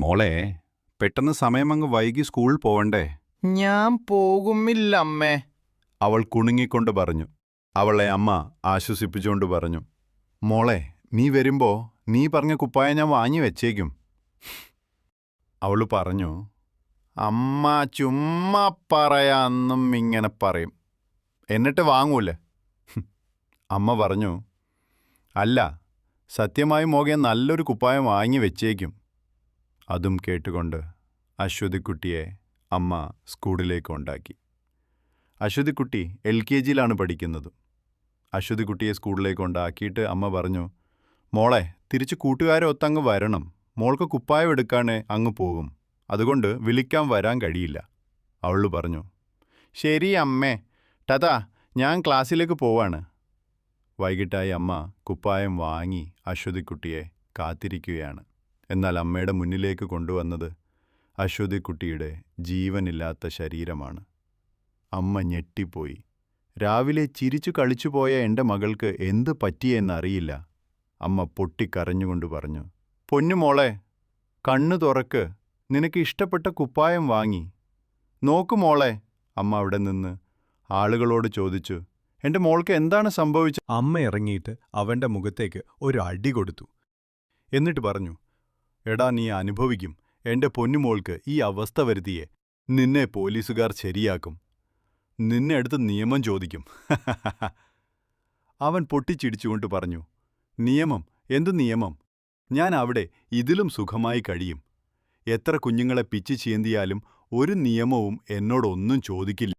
മോളെ പെട്ടെന്ന് സമയമങ്ങ് വൈകി സ്കൂളിൽ പോവണ്ടേ? ഞാൻ പോകുമില്ല അമ്മേ അവൾ കുണുങ്ങിക്കൊണ്ട് പറഞ്ഞു. അവളെ അമ്മ ആശ്വസിപ്പിച്ചുകൊണ്ട് പറഞ്ഞു. മോളെ നീ വരുമ്പോ നീ പറഞ്ഞ കുപ്പായ ഞാൻ വാങ്ങി വെച്ചേക്കും. അവൾ പറഞ്ഞു അമ്മ ചുമ്മാ പറയാന്നും ഇങ്ങനെ പറയും. എന്നിട്ട് വാങ്ങൂലേ അമ്മ പറഞ്ഞു അല്ല സത്യമായി മോകെ നല്ലൊരു കുപ്പായം വാങ്ങി വെച്ചേക്കും. അതും കേട്ടുകൊണ്ട് അശ്വതിക്കുട്ടിയെ അമ്മ സ്കൂളിലേക്ക് ഉണ്ടാക്കി. അശ്വതിക്കുട്ടി എൽ കെ ജിയിലാണ് പഠിക്കുന്നത്. അശ്വതിക്കുട്ടിയെ സ്കൂളിലേക്ക് ഉണ്ടാക്കിയിട്ട് അമ്മ പറഞ്ഞു മോളെ തിരിച്ച് കൂട്ടുകാരെ ഒത്തങ്ങ് വരണം. മോൾക്ക് കുപ്പായം എടുക്കാനേ അങ്ങ് പോകും. അതുകൊണ്ട് വിളിക്കാൻ വരാൻ കഴിയില്ല. അവൾ പറഞ്ഞു ശരി അമ്മേ. ടതാ ഞാൻ ക്ലാസ്സിലേക്ക് പോവാണ്. വൈകിട്ടായി അമ്മ കുപ്പായം വാങ്ങി അശ്വതിക്കുട്ടിയെ കാത്തിരിക്കുകയാണ്. എന്നാൽ അമ്മയുടെ മുന്നിലേക്ക് കൊണ്ടുവന്നത് അശ്വതിക്കുട്ടിയുടെ ജീവനില്ലാത്ത ശരീരമാണ്. അമ്മ ഞെട്ടിപ്പോയി. രാവിലെ ചിരിച്ചു കളിച്ചുപോയ എന്റെ മകൾക്ക് എന്ത് പറ്റിയെന്നറിയില്ല അമ്മ പൊട്ടിക്കരഞ്ഞുകൊണ്ട് പറഞ്ഞു പൊന്നുമോളെ കണ്ണു തുറക്ക്. നിനക്ക് ഇഷ്ടപ്പെട്ട കുപ്പായം വാങ്ങി. നോക്കുമോളെ അമ്മ അവിടെ നിന്ന് ആളുകളോട് ചോദിച്ചു എന്റെ മോൾക്ക് എന്താണ് സംഭവിച്ചത് അമ്മ ഇറങ്ങിയിട്ട് അവന്റെ മുഖത്തേക്ക് ഒരു അടി കൊടുത്തു. എന്നിട്ട് പറഞ്ഞു എടാ നീ അനുഭവിക്കും. എന്റെ പൊന്നുമോൾക്ക് ഈ അവസ്ഥ വരുത്തിയെ. നിന്നെ പോലീസുകാർ ശരിയാക്കും. നിന്നെ അടുത്ത് നിയമം ചോദിക്കും. അവൻ പൊട്ടിച്ചിടിച്ചുകൊണ്ട് പറഞ്ഞു നിയമം? എന്തു നിയമം? ഞാൻ അവിടെ ഇതിലും സുഖമായി കഴിയും. എത്ര കുഞ്ഞുങ്ങളെ പിച്ചു ചീന്തിയാലും ഒരു നിയമവും എന്നോടൊന്നും ചോദിക്കില്ല.